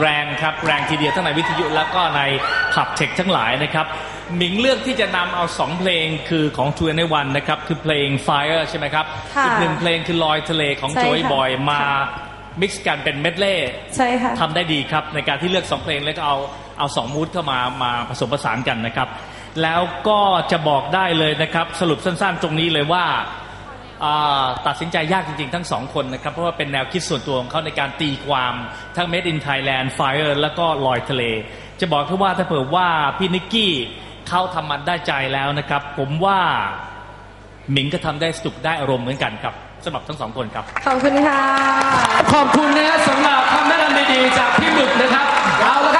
แรงครับแรงทีเดียวทั้งในวิทยุแล้วก็ในขับเทคทั้งหลายนะครับหมิงเลือกที่จะนำเอาสองเพลงคือของทูในวันนะครับคือเพลง Fire ใช่ไหมครับค่ะอีกหนึ่งเพลงคือลอยทะเลของใช่โจยค่ะบอยมาค่ะมิกซ์กันเป็นเมดเล่ใช่ค่ะ ทำได้ดีครับ ในการที่เลือกสองเพลงแล้วก็เอาเอาสองมูดเข้ามามาผสมผสานกันนะครับ แล้วก็จะบอกได้เลยนะครับ สรุปสั้นๆตรงนี้เลยว่าอ่า ตัดสินใจยากจริงๆ ทั้งสองคนนะครับ เพราะว่าเป็นแนวคิดส่วนตัวของเขาในการตีความทั้ง Made in Thailand Fire แล้วก็ลอยทะเล จะบอกแค่ว่าถ้าเผื่อว่าพี่นิกกี้เขาทำมันได้ใจแล้วนะครับ ผมว่าหมิงก็ทำได้สนุกได้อารมณ์เหมือนกันครับสำหรับทั้งสองคนครับ ขอบคุณค่ะ ขอบคุณนะฮะสำหรับคำแนะนำดีๆจากพี่หมึกนะครับเอาละครับ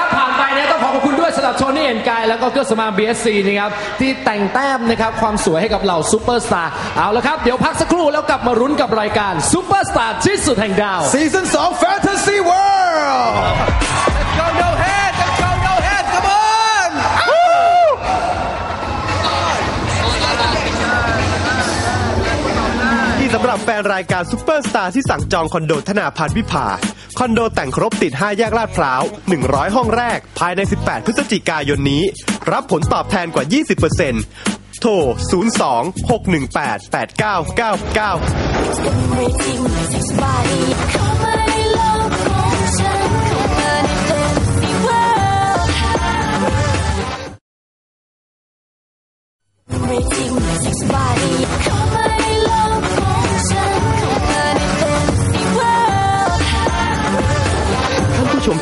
ำหรับโทนี่เอ็นกายแล้วก็เครื่องสมาง BSC นะครับที่แต่งแต้มนะครับความสวยให้กับเหล่าซูเปอร์สตาร์เอาละครับ เดี๋ยวพักสักครู่แล้วกลับมารุ้นกับรายการซูเปอร์สตาร์ที่สุดแห่งดาว Season 2 Fantasy World Let's go no head Let's go no head Come on ที่สำหรับแฟนรายการซุปเปอร์สตาร์ที่สั่งจองคอนโดธนาพันธ์วิภา คอนโดแต่งครบติด 5 แยกลาดพร้าว 100 ห้องแรก ภายใน 18 พฤศจิกายนนี้ รับผลตอบแทนกว่า 20%โทร 02 618 8999ท่าน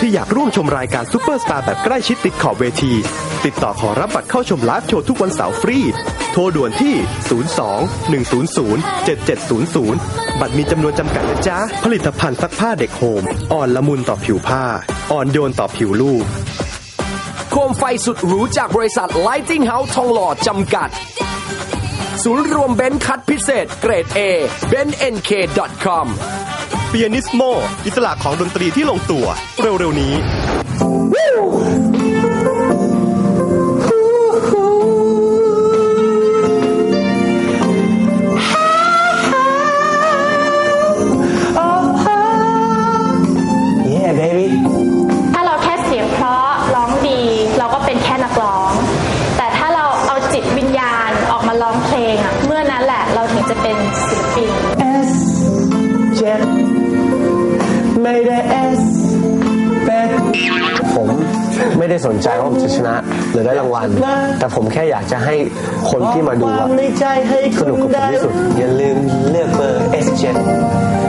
ที่อยากร่วมชมรายการซุปเปอร์สตาร์แบบใกล้ชิดติดขอบเวที ติดต่อขอรับบัตรเข้าชมไลฟ์โชว์ทุกวันเสาร์ฟรี โทรด่วนที่ 02 100 7700 บัตรมีจำนวนจำกัดนะจ๊ะ ผลิตภัณฑ์ซักผ้าเด็กโฮม อ่อนละมุนต่อผิวผ้า อ่อนโยนต่อผิวลูกโคมไฟสุดหรูจากบริษัท Lighting House ทองหล่อจำกัด ศูนย์รวมเบนคัดพิเศษ เกรด A b e n n k com เปียนิสโม อิสระของดนตรีที่ลงตัว เร็วๆนี้ สนใจว่าผมจะชนะหรือได้รางวัล แต่ผมแค่อยากจะให้คนที่มาดูอะสนุกกับผมที่สุด อย่าลืมเลือกเบอร์ S7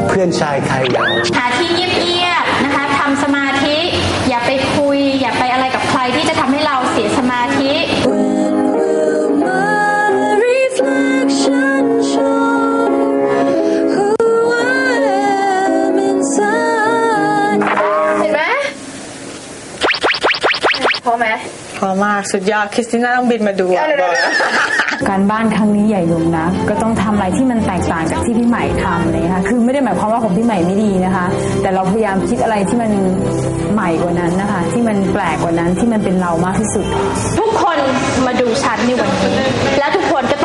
เพื่อนชายใครอยากหาที่เงียบๆนะคะทำสมาธิ พอมากสุดยอดคริสติน่าต้องบินมาดูอะบอกเลยการบ้านครั้งนี้ใหญ่หลวงนะ ก็ต้องทำอะไรที่มันแตกต่างจากที่พี่ใหม่ทำเลยนะคะคือไม่ได้หมายความว่าของพี่ใหม่ไม่ดีนะคะ แต่เราพยายามคิดอะไรที่มันใหม่กว่านั้นนะคะ ที่มันแปลกกว่านั้นที่มันเป็นเรามากที่สุด ทุกคนมาดูฉันในวันนี้ และทุกคนก็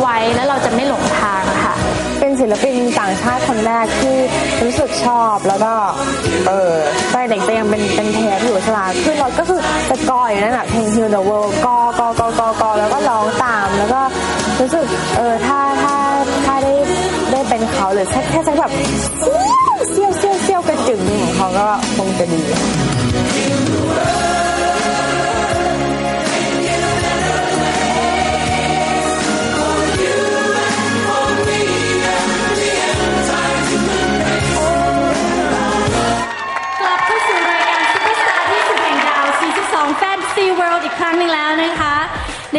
ไว้แล้วเราจะไม่หลงทางค่ะ เป็นศิลปินต่างชาติคนแรกที่รู้สึกชอบแล้วก็เออตอนเด็กแต่ยังเป็นเป็นเทปอยู่ฉลาดขึ้นรถก็คือจะกออยู่นั่นแหละเพลง Heal the World กอกอกอกอกอแล้วก็ร้องตามแล้วก็รู้สึกเออถ้าถ้าถ้าได้ได้เป็นเขาหรือแค่แค่สักแบบเซี่ยวเซี่ยวเซี่ยวกระจึงของเขาก็คงจะดี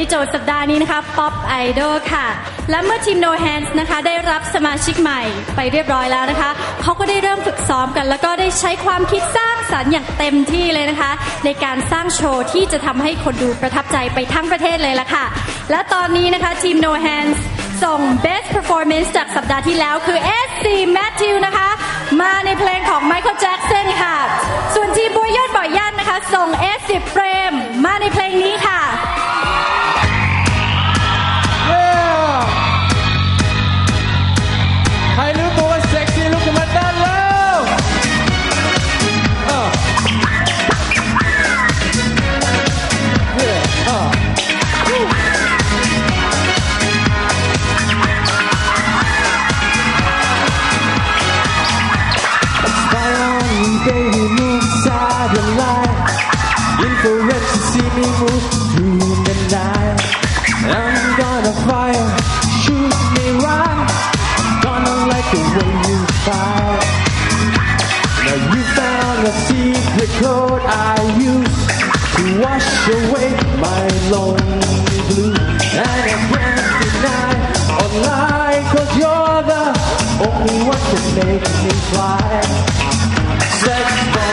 โจทย์สัปดาห์นี้นะคะ Pop Idol ค่ะ และเมื่อทีม No Hands นะคะ ได้รับสมาชิกใหม่ไปเรียบร้อยแล้วนะคะ เขาก็ได้เริ่มฝึกซ้อมกัน แล้วก็ได้ใช้ความคิดสร้างสรรค์อย่างเต็มที่เลยนะคะ ในการสร้างโชว์ที่จะทำให้คนดูประทับใจไปทั้งประเทศเลยละค่ะ และตอนนี้นะคะทีม No Hands ส่ง Best Performance จากสัปดาห์ที่แล้วคือ SC Matthew นะคะ มาในเพลงของ Michael Jackson ค่ะ ส่วนทีมบัวยอดบ่อยย่านนะคะ ส่ง S10 เฟรมมาในเพลงนี้ค่ะ code I use to wash away my lonely blue. And I can't deny or lie, cause you're the only one to make me fly. Sex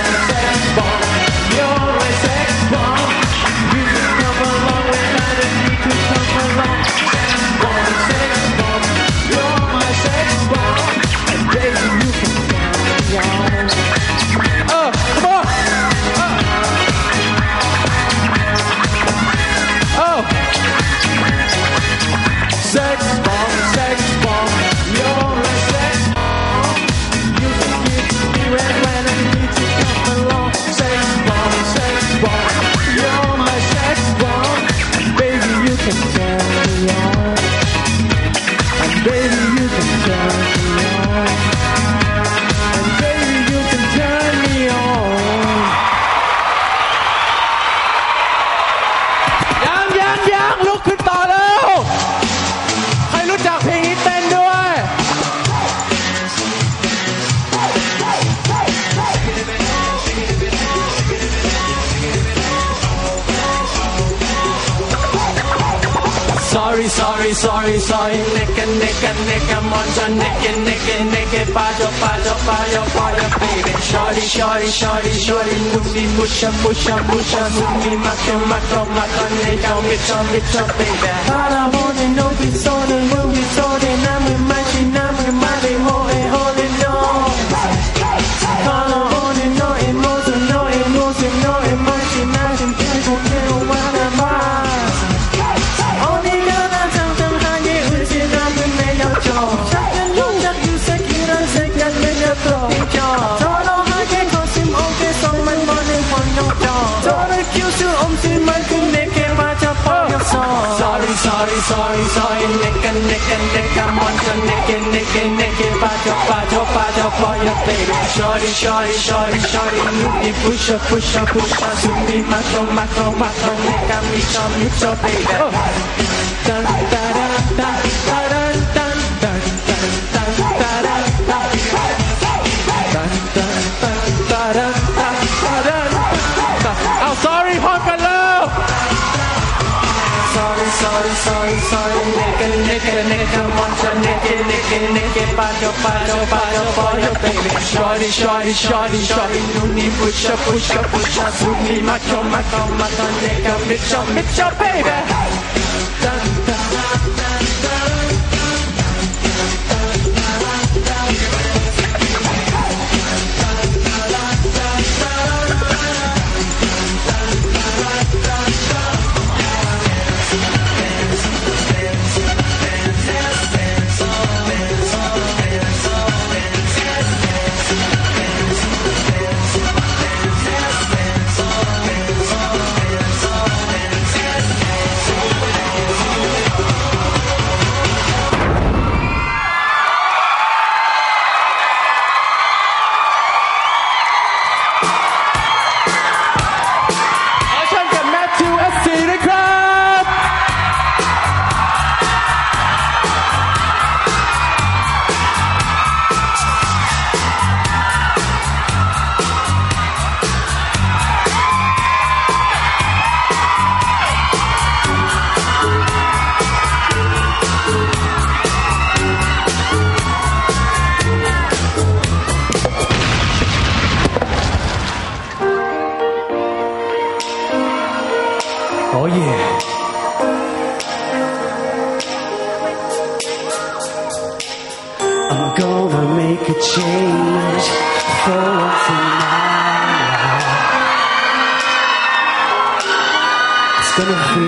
sorry, sorry, sorry, Nick and Nick and sorry. Nicka, nicka, nicka, muncha, nicka, nicka, nicka, pajo, pajo, pajo, pajo, baby. Shorty, shorty, shorty, shorty, moody, musha, musha, musha, moody, maka, maka, maka, nicka, bitcha, bitcha, baby. Para morning, no be sorry, will be sorry, I'm sorry, sorry, sorry, nigga, and nigga, I'm on your nigga, nigga, nigga, bajo, bad, bajo for your baby. Shorty, shorty, shorty, shorty, you push up, push up, push up to me, macro, macro, macro, nigga, me, come, you so baby. Dun, dun, da, da, da, da, dun, dun, dun, dun, da, da, da, da, da, da, da, da, nigga, nigga, want your nigga, nigga, nigga, pajo, pajo, pajo, pajo, baby. Shorty, shorty, shorty, shorty, need push up, push up, push up, me, macho, macho, macho, nigga, bitch up, bitch up, baby. Dun, Oh yeah. I'm gonna make a change for once in my life. It's gonna feel